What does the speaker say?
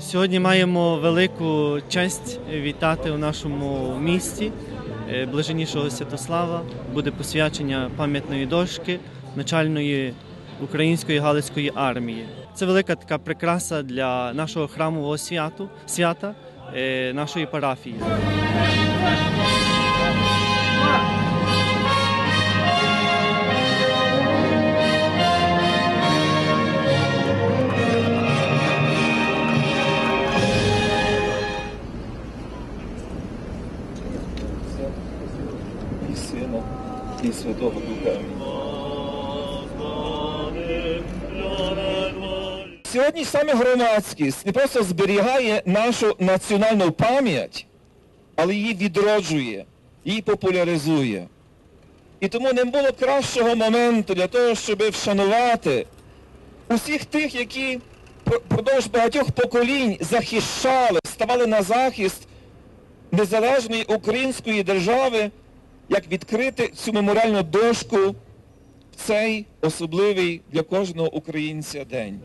Сьогодні маємо велику честь вітати у нашому місті е, блаженнішого Святослава. Буде посвячення пам'ятної дошки начальної української галицької армії. Це велика така прикраса для нашого храмового святу, свята е, нашої парафії. Сина, і Святого Духа. Сьогодні саме громадськість не просто зберігає нашу національну пам'ять, але її відроджує, її популяризує. І тому не було кращого моменту для того, щоб вшанувати усіх тих, які про- продовж багатьох поколінь захищали, ставали на захист незалежної української держави, як відкрити цю меморіальну дошку в цей особливий для кожного українця день.